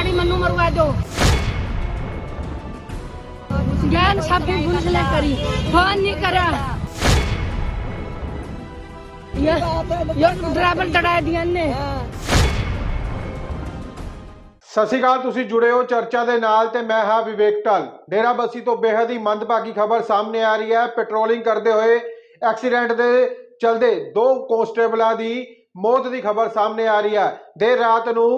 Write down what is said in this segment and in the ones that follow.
ગાડી મને મરવા દો બેન છાપી ગુંજલે કરી ફોન નહીં કર્યા ਡਰਾਈਵਰ ਤੜਾ ਦੀਆਂ ਨੇ। ਸਤਿ ਸ਼੍ਰੀ ਅਕਾਲ, ਤੁਸੀਂ ਜੁੜੇ ਹੋ ਚਰਚਾ ਦੇ ਨਾਲ ਤੇ ਮੈਂ ਹਾਂ ਵਿਵੇਕ ਟਲ ਡੇਰਾਬੱਸੀ ਤੋਂ ਬੇहद ਹੀ ਮੰਦਭਾਗੀ ਖਬਰ ਸਾਹਮਣੇ ਆ ਰਹੀ ਹੈ। ਪੈਟਰੋਲਿੰਗ ਕਰਦੇ ਹੋਏ ਐਕਸੀਡੈਂਟ ਦੇ ਚਲਦੇ ਦੋ ਕੋਂਸਟੇਬਲਾਂ ਦੀ ਮੌਤ ਦੀ ਖਬਰ ਸਾਹਮਣੇ ਆ ਰਹੀ ਹੈ। ਦੇਰ ਰਾਤ ਨੂੰ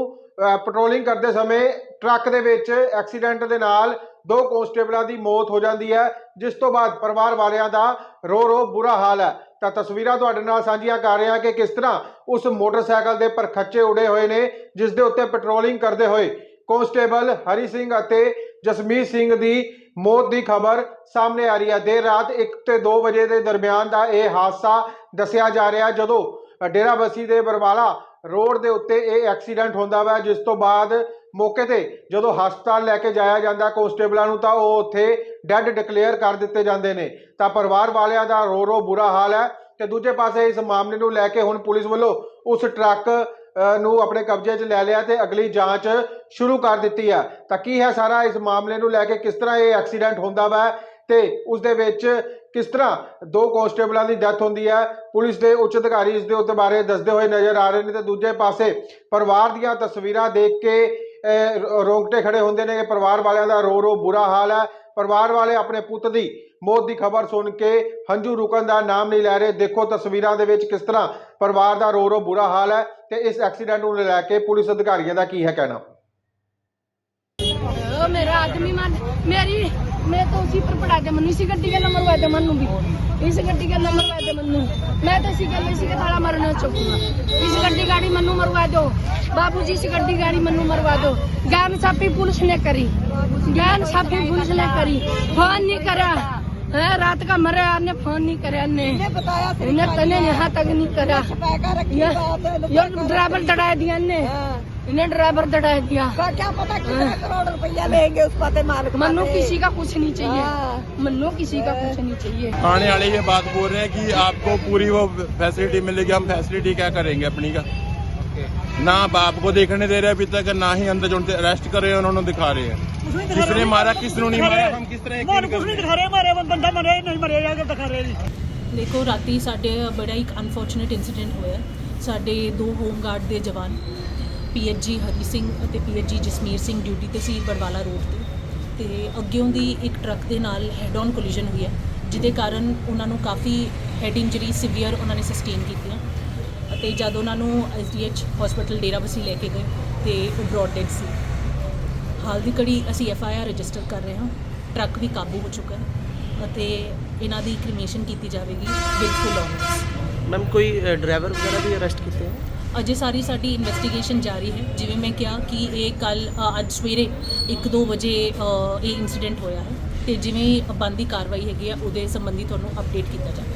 ਪੈਟਰੋਲਿੰਗ ਕਰਦੇ ਸਮੇਂ ਟਰੱਕ ਦੇ ਵਿੱਚ ਐਕਸੀਡੈਂਟ ਦੇ ਨਾਲ ਦੋ ਕਾਂਸਟੇਬਲਾਂ ਦੀ ਮੌਤ ਹੋ ਜਾਂਦੀ ਹੈ, ਜਿਸ ਤੋਂ ਬਾਅਦ ਪਰਿਵਾਰ ਵਾਲਿਆਂ ਦਾ ਰੋ ਰੋ ਬੁਰਾ ਹਾਲ ਹੈ। ਤਾਂ ਤਸਵੀਰਾਂ ਤੁਹਾਡੇ ਨਾਲ ਸਾਂਝੀਆਂ ਕਰ ਰਿਹਾ ਕਿ ਕਿਸ ਤਰ੍ਹਾਂ ਉਸ ਮੋਟਰਸਾਈਕਲ ਦੇ ਪਰਖੱਚੇ ਉੜੇ ਹੋਏ ਨੇ, ਜਿਸ ਦੇ ਉੱਤੇ ਪੈਟਰੋਲਿੰਗ ਕਰਦੇ ਹੋਏ ਕਾਂਸਟੇਬਲ ਹਰੀ ਸਿੰਘ ਅਤੇ ਜਸਮੀਤ ਸਿੰਘ ਦੀ ਮੌਤ ਦੀ ਖਬਰ ਸਾਹਮਣੇ ਆ ਰਹੀ ਹੈ। ਦੇਰ ਰਾਤ 1 ਤੇ 2 ਵਜੇ ਦੇ ਦਰਮਿਆਨ ਦਾ ਇਹ ਹਾਦਸਾ ਦੱਸਿਆ ਜਾ ਰਿਹਾ, ਜਦੋਂ ਡੇਰਾਬੱਸੀ ਦੇ ਬਰਵਾਲਾ ਰੋਡ ਦੇ ਉੱਤੇ ਇਹ ਐਕਸੀਡੈਂਟ ਹੁੰਦਾ ਵਾ, ਜਿਸ ਤੋਂ ਬਾਅਦ ਮੌਕੇ ਤੇ ਜਦੋਂ ਹਸਪਤਾਲ ਲੈ ਕੇ ਜਾਇਆ ਜਾਂਦਾ ਕਾਂਸਟੇਬਲਾਂ ਨੂੰ, ਤਾਂ ਉਹ ਉੱਥੇ ਡੈੱਡ ਡਿਕਲੇਅਰ ਕਰ ਦਿੱਤੇ ਜਾਂਦੇ ਨੇ। ਤਾਂ ਪਰਿਵਾਰ ਵਾਲਿਆਂ ਦਾ ਰੋ ਰੋ ਬੁਰਾ ਹਾਲ ਹੈ ਤੇ ਦੂਜੇ ਪਾਸੇ ਇਸ ਮਾਮਲੇ ਨੂੰ ਲੈ ਕੇ ਹੁਣ ਪੁਲਿਸ ਵੱਲੋਂ ਉਸ ਟਰੱਕ ਨੂੰ ਆਪਣੇ ਕਬਜ਼ੇ 'ਚ ਲੈ ਲਿਆ ਤੇ ਅਗਲੀ ਜਾਂਚ ਸ਼ੁਰੂ ਕਰ ਦਿੱਤੀ ਹੈ। ਤਾਂ ਕੀ ਹੈ ਸਾਰਾ ਇਸ ਮਾਮਲੇ ਨੂੰ ਲੈ ਕੇ ਕਿਸ ਤਰ੍ਹਾਂ ਇਹ ਐਕਸੀਡੈਂਟ ਹੁੰਦਾ ਵਾ? ਤੇ ਉਸ ਦੇ ਵਿੱਚ ਕਿਸ ਤਰ੍ਹਾਂ ਦੋ ਕਾਂਸਟੇਬਲਾਂ ਦੀ ਡੈਥ ਹੁੰਦੀ ਹੈ ਪੁਲਿਸ ਦੇ ਉੱਚ ਅਧਿਕਾਰੀ ਇਸ ਦੇ ਉੱਤੇ ਬਾਰੇ ਦੱਸਦੇ ਹੋਏ ਨਜ਼ਰ ਆ ਰਹੇ ਨੇ ਤੇ ਦੂਜੇ ਪਾਸੇ ਪਰਿਵਾਰ ਦੀਆਂ ਤਸਵੀਰਾਂ ਦੇਖ ਕੇ ਅਹ, ਰੋ- ਰੋਂਗਟੇ ਖੜੇ ਹੁੰਦੇ ਨੇ ਕਿ ਪਰਿਵਾਰ ਵਾਲਿਆਂ ਦਾ ਰੋ ਰੋ ਬੁਰਾ ਹਾਲ ਹੈ। ਪਰਿਵਾਰ ਵਾਲੇ ਆਪਣੇ ਪੁੱਤ ਦੀ ਮੌਤ ਦੀ ਖਬਰ ਸੁਣ ਕੇ ਹੰਝੂ ਰੁਕਣ ਦਾ ਨਾਮ ਨਹੀਂ ਲੈ ਰਹੇ। ਦੇਖੋ ਤਸਵੀਰਾਂ ਦੇ ਵਿੱਚ ਕਿਸ ਤਰ੍ਹਾਂ ਪਰਿਵਾਰ ਦਾ ਰੋ ਰੋ ਬੁਰਾ ਹਾਲ ਹੈ ਤੇ ਇਸ ਐਕਸੀਡੈਂਟ ਨੂੰ ਲੈ ਕੇ ਪੁਲਿਸ ਅਧਿਕਾਰੀਆਂ ਦਾ ਕੀ ਹੈ ਕਹਿਣਾ? ओ मेरा आदमी मान मेरी मैं तो उसी पर पड़ा दे मनु इसी गड्डी का नंबर वादे मनु भी इस गड्डी का नंबर वादे मनु मैं तो इसी गल इसी के थाला मरना चुकूंगा इस गड्डी गाड़ी मनु मरवा दो बाबूजी इस गड्डी गाड़ी मनु मरवा दो ज्ञान साफी पुलिस ने करी ज्ञान साफी पुलिस ने करी फोन नहीं करा है रात का मरे ने फोन नहीं करे ने बताया इन्हें तने यहाँ तक नहीं करा पैका रखी ये बात ये ड्राइवर डरा दिया ने इन्हें ड्राइवर डरा दिया क्या पता कितना करोड़ रुपया लेंगे उस पते मालिक मनु पाते। किसी का कुछ नहीं चाहिए हाँ। मनु किसी का कुछ नहीं चाहिए आने वाले ये बात बोल रहे हैं कि आपको पूरी वो फैसिलिटी मिलेगी हम फैसिलिटी क्या करेंगे अपनी का ना बाप को देखने दे रहे अभी तक ना ही अंदर जो अरेस्ट कर रहे हैं उन्होंने दिखा रहे हैं किसने मारा किसने नहीं मारा हम किस तरह यकीन ਕੁਝ ਨਹੀਂ करेंगे? ਦਿਖਾ ਰਹੇ ਮਾਰੇ ਬੰਦਾ ਮਰੇ ਨਹੀਂ ਮਰੇ ਜਾਂ ਦਿਖਾ ਰਹੇ ਜੀ ਦੇਖੋ ਰਾਤੀ ਸਾਡੇ ਬੜਾ ਇੱਕ ਅਨਫੋਰਚੂਨੇਟ ਇਨਸੀਡੈਂਟ ਹੋਇਆ ਸਾਡੇ ਦੋ ਹੋਮਗਾਰਡ ਦੇ ਜਵਾਨ ਪੀਐਚਜੀ ਹਰੀ ਸਿੰਘ ਅਤੇ ਪੀਐਚਜੀ ਜਸਮੀਰ ਸਿੰਘ ਡਿਊਟੀ ਤੇ ਸੀ ਬਰਵਾਲਾ ਰੋਡ ਤੇ। ਤੇ ਅੱਗਿਓਂ ਦੀ ਇੱਕ ਟਰੱਕ ਦੇ ਨਾਲ ਹੈਡ ਔਨ ਕੋਲੀਜਨ ਹੋਈ ਹੈ, ਜਿਹਦੇ ਕਾਰਨ ਉਹਨਾਂ ਨੂੰ ਕਾਫੀ ਹੈਡ ਇੰਜਰੀ ਸਿਵੀਅਰ ਉਹਨਾਂ ਨੇ ਸਸਟੇਨ ਕੀਤੀਆਂ ਅਤੇ ਜਦ ਉਹਨਾਂ ਨੂੰ ਐਸਡੀਐਚ ਹਸਪੀਟਲ ਡੇਰਾਬੱਸੀ ਲੈ ਕੇ ਗਏ ਤੇ ਉਹ ਬ੍ਰੌਡ ਡੈਡ ਸੀ। ਹਾਲ ਦੀ ਘੜੀ ਅਸੀਂ ਐਫ ਆਈ ਆਰ ਰਜਿਸਟਰ ਕਰ ਰਹੇ ਹਾਂ, ਟਰੱਕ ਵੀ ਕਾਬੂ ਹੋ ਚੁੱਕਾ ਹੈ ਅਤੇ ਇਹਨਾਂ ਦੀ ਕ੍ਰਿਮੀਨੇਸ਼ਨ ਕੀਤੀ ਜਾਵੇਗੀ ਵਿਦ ਫੁੱਲ ਆਨਰਸ ਮੈਮ ਕੋਈ ਡਰਾਈਵਰ ਵਗੈਰਾ ਵੀ ਅਰੈਸਟ ਕੀਤੇ ਹੈ ਅਜੇ ਸਾਰੀ ਸਾਡੀ ਇਨਵੈਸਟੀਗੇਸ਼ਨ ਜਾਰੀ ਹੈ। ਜਿਵੇਂ ਮੈਂ ਕਿਹਾ ਕਿ ਇਹ ਕੱਲ ਅੱਜ ਸਵੇਰੇ 1-2 ਵਜੇ ਇਹ ਇਨਸੀਡੈਂਟ ਹੋਇਆ ਹੈ। ਤੇ ਜਿਵੇਂ ਬੰਦੀ ਕਾਰਵਾਈ ਹੈਗੀ ਆ, ਉਹਦੇ ਸੰਬੰਧੀ ਤੁਹਾਨੂੰ ਅਪਡੇਟ ਕੀਤਾ ਜਾਵੇ